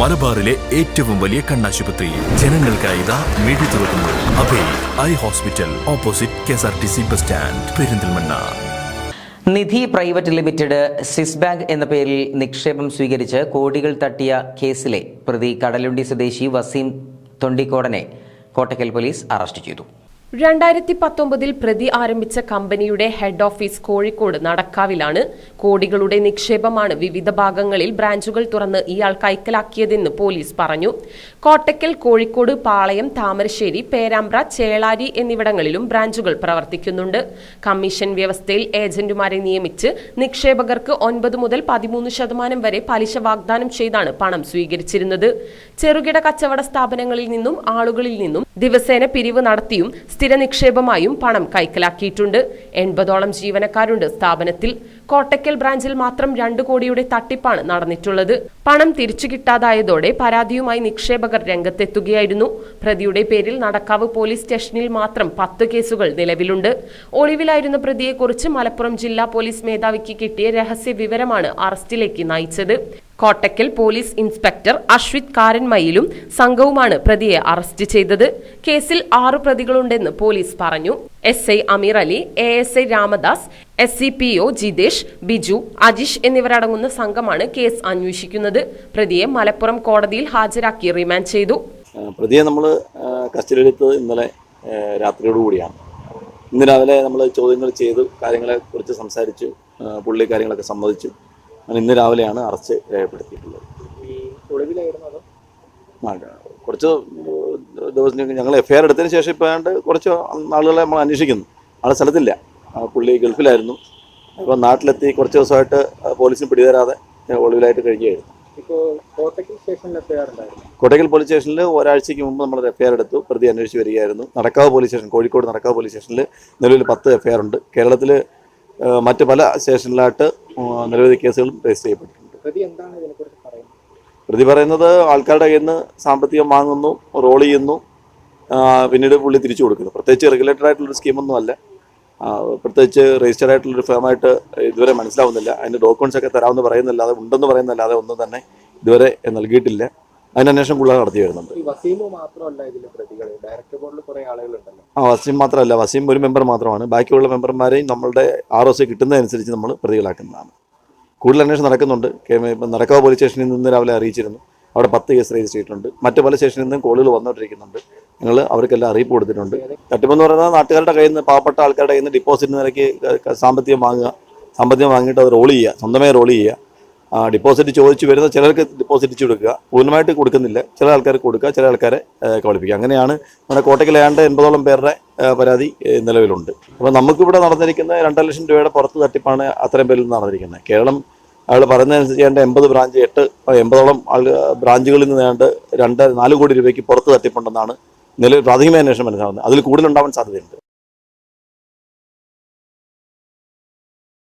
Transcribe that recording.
മലബാറിലെ ഏറ്റവും വലിയ കണ്ണാശുപത്രി. ജനങ്ങൾക്കായി ഇതാ മിഴി തുറക്കുന്നു. Abhay eye hospital opposite K S R T C bus stand Perinthalmanna. Nidhi private limited Swiss bank എന്ന പേരിൽ നിക്ഷേപം സ്വീകരിച്ച് കോടികൾ തട്ടിയ കേസിലെ പ്രതി കടലുണ്ടി സ്വദേശി വസീം തൊണ്ടിക്കോടനെ കോട്ടക്കൽ പോലീസ് അറസ്റ്റ് ചെയ്തു. രണ്ടായിരത്തി പത്തൊമ്പതിൽ പ്രതി ആരംഭിച്ച കമ്പനിയുടെ ഹെഡ് ഓഫീസ് കോഴിക്കോട് നടക്കാവിലാണ്. കോടികളുടെ നിക്ഷേപമാണ് വിവിധ ഭാഗങ്ങളിൽ ബ്രാഞ്ചുകൾ തുറന്ന് ഇയാൾ കൈക്കലാക്കിയതെന്ന് പോലീസ് പറഞ്ഞു. കോട്ടക്കൽ കോഴിക്കോട് പാളയം താമരശ്ശേരി പേരാമ്പ്ര ചേളാരി എന്നിവിടങ്ങളിലും ബ്രാഞ്ചുകൾ പ്രവർത്തിക്കുന്നുണ്ട്. കമ്മീഷൻ വ്യവസ്ഥയിൽ ഏജന്റുമാരെ നിയമിച്ച് നിക്ഷേപകർക്ക് ഒൻപത് മുതൽ പതിമൂന്ന് ശതമാനം വരെ പലിശ വാഗ്ദാനം ചെയ്താണ് പണം സ്വീകരിച്ചിരുന്നത്. ചെറുകിട കച്ചവട സ്ഥാപനങ്ങളിൽ നിന്നും ആളുകളിൽ നിന്നും ദിവസേന പിരിവ് നടത്തിയും സ്ഥിര നിക്ഷേപമായും പണം കൈക്കലാക്കിയിട്ടുണ്ട്. എൺപതോളം ജീവനക്കാരുണ്ട് സ്ഥാപനത്തിൽ. കോട്ടക്കൽ ബ്രാഞ്ചിൽ മാത്രം രണ്ടു കോടിയുടെ തട്ടിപ്പാണ് നടന്നിട്ടുള്ളത്. പണം തിരിച്ചു കിട്ടാതായതോടെ പരാതിയുമായി നിക്ഷേപകർ രംഗത്തെത്തുകയായിരുന്നു. പ്രതിയുടെ പേരിൽ നടക്കാവ് പോലീസ് സ്റ്റേഷനിൽ മാത്രം പത്ത് കേസുകൾ നിലവിലുണ്ട്. ഒളിവിലായിരുന്ന പ്രതിയെക്കുറിച്ച് മലപ്പുറം ജില്ലാ പോലീസ് മേധാവിക്ക് കിട്ടിയ രഹസ്യ വിവരമാണ് അറസ്റ്റിലേക്ക് നയിച്ചത്. കോട്ടക്കൽ പോലീസ് ഇൻസ്പെക്ടർ അശ്വിത് കാരൻമയിലും സംഘവുമാണ് പ്രതിയെ അറസ്റ്റ് ചെയ്തത്. കേസിൽ ആറു പ്രതികളുണ്ടെന്ന് പോലീസ് പറഞ്ഞു. S I Ameer Ali A S I Ramadas S C P O Jithesh Biju Ajeesh എന്നിവരടങ്ങുന്ന സംഘമാണ് കേസ് അന്വേഷിക്കുന്നത്. പ്രതിയെ മലപ്പുറം കോടതിയിൽ ഹാജരാക്കി റിമാൻഡ് ചെയ്തു. പ്രതിയെ നമ്മൾ കസ്റ്റഡിയിലെടുത്തത് ഇന്നലെ രാത്രിയോടുകൂടിയാണ്. ഇന്ന് രാവിലെ നമ്മൾ ചോദ്യങ്ങൾ ചെയ്തു കാര്യങ്ങളെ കുറിച്ച് സംസാരിച്ചു പുള്ളി കാര്യങ്ങളൊക്കെ സമ്മതിച്ചു. അങ്ങനെ ഇന്ന് രാവിലെയാണ് അറസ്റ്റ് രേഖപ്പെടുത്തിയിട്ടുള്ളത്. കുറച്ച് ദിവസം ഞങ്ങൾ എഫ്ഐആർ എടുത്തതിന് ശേഷം ഇപ്പോൾ ഏതാണ്ട് കുറച്ച് ആളുകളെ നമ്മൾ അന്വേഷിക്കുന്നു. ആളെ സ്ഥലത്തില്ല. ആ, പുള്ളി ഗൾഫിലായിരുന്നു. അപ്പോൾ നാട്ടിലെത്തി കുറച്ച് ദിവസമായിട്ട് പോലീസിന് പിടിതരാതെ ഒളിവിലായിട്ട് എഫ്ഐആറുണ്ടായിരുന്നു കോട്ടയ്ക്കൽ പോലീസ് സ്റ്റേഷനിൽ ഒരാഴ്ചയ്ക്ക് മുമ്പ് നമ്മൾ എഫ്ഐആർ എടുത്തു പ്രതി അന്വേഷിച്ച് വരികയായിരുന്നു. Nadakkavu police station Kozhikode Nadakkavu police സ്റ്റേഷനിൽ നിലവിൽ പത്ത് എഫ്ഐആർ ഉണ്ട്. കേരളത്തിൽ മറ്റ് പല സ്റ്റേഷനിലായിട്ട് നിരവധി കേസുകളും രജിസ്റ്റർ ചെയ്യപ്പെട്ടിട്ടുണ്ട്. പ്രതി പറയുന്നത്? ആൾക്കാരുടെ കയ്യിൽ നിന്ന് സാമ്പത്തികം വാങ്ങുന്നു റോൾ ചെയ്യുന്നു പിന്നീട് പുള്ളി തിരിച്ചു കൊടുക്കുന്നു. പ്രത്യേകിച്ച് റെഗുലേറ്റഡ് ആയിട്ടുള്ളൊരു സ്കീമൊന്നും അല്ല പ്രത്യേകിച്ച് രജിസ്റ്റർഡ് ആയിട്ടുള്ളൊരു ഫേമായിട്ട് ഇതുവരെ മനസ്സിലാവുന്നില്ല. അതിന്റെ ഡോക്യുമെൻസ് ഒക്കെ തരാമെന്ന് പറയുന്നില്ലാതെ ഉണ്ടെന്ന് പറയുന്നില്ലാതെ ഒന്നും തന്നെ ഇതുവരെ നൽകിയിട്ടില്ല. അതിന് അന്വേഷണം കൂടുതൽ നടത്തി വരുന്നുണ്ട്. ആ വസീം മാത്രമല്ല. വസീം ഒരു മെമ്പർ മാത്രമാണ്. ബാക്കിയുള്ള മെമ്പർമാരെയും നമ്മളുടെ ആർ ഒ സി കിട്ടുന്നതനുസരിച്ച് നമ്മൾ പ്രതികളാക്കുന്നതാണ്. കൂടുതൽ അന്വേഷണം നടക്കുന്നുണ്ട്. നടക്കാവ് പോലീസ് സ്റ്റേഷനിൽ നിന്ന് രാവിലെ അറിയിച്ചിരുന്നു. അവിടെ പത്ത് കേസ് രജിസ്റ്റർ ചെയ്തിട്ടുണ്ട്. മറ്റു പല സ്റ്റേഷനിൽ നിന്നും കോളുകൾ വന്നുകൊണ്ടിരിക്കുന്നുണ്ട്. ഞങ്ങൾ അവർക്കെല്ലാം അറിയിപ്പ് കൊടുത്തിട്ടുണ്ട്. തട്ടിപ്പെന്ന് പറയുന്നത് നാട്ടുകാരുടെ കയ്യിൽ നിന്ന് പാവപ്പെട്ട ആൾക്കാരുടെ കയ്യിൽ നിന്ന് ഡിപ്പോസിറ്റ് നിരക്ക് സാമ്പത്തികം വാങ്ങുക സാമ്പത്തികം വാങ്ങിയിട്ട് അത് റോൾ ചെയ്യുക സ്വന്തമായി റോൾ ചെയ്യുക. ഡിപ്പോസിറ്റ് ചോദിച്ചു വരുന്ന ചിലർക്ക് ഡിപ്പോസിറ്റ് കൊടുക്കുക പൂർണമായിട്ട് കൊടുക്കുന്നില്ല. ചില ആൾക്കാർക്ക് കൊടുക്കുക ചില ആൾക്കാരെ കബളിപ്പിക്കുക. അങ്ങനെയാണ് നമ്മുടെ കോട്ടയ്ക്കിലാണ്ട് എൺപതോളം പേരുടെ പരാതി നിലവിലുണ്ട്. അപ്പോൾ നമുക്കിവിടെ നടന്നിരിക്കുന്ന രണ്ടര ലക്ഷം രൂപയുടെ പുറത്ത് തട്ടിപ്പാണ് അത്രയും പേരിൽ നടന്നിരിക്കുന്നത്. കേരളം അയാൾ പറയുന്നതനുസരിച്ച് ഏതാണ്ട് എൺപത് ബ്രാഞ്ച് എട്ട് എൺപതോളം ആൾ ബ്രാഞ്ചുകളിൽ നിന്ന് ഏതാണ്ട് രണ്ട് നാല് കോടി രൂപയ്ക്ക് പുറത്ത് തട്ടിപ്പുണ്ടെന്നാണ് നിലവിൽ പ്രാഥമിക അന്വേഷണം മനസ്സിലാവുന്നത് അതിൽ കൂടുതലുണ്ടാവാൻ സാധ്യതയുണ്ട്.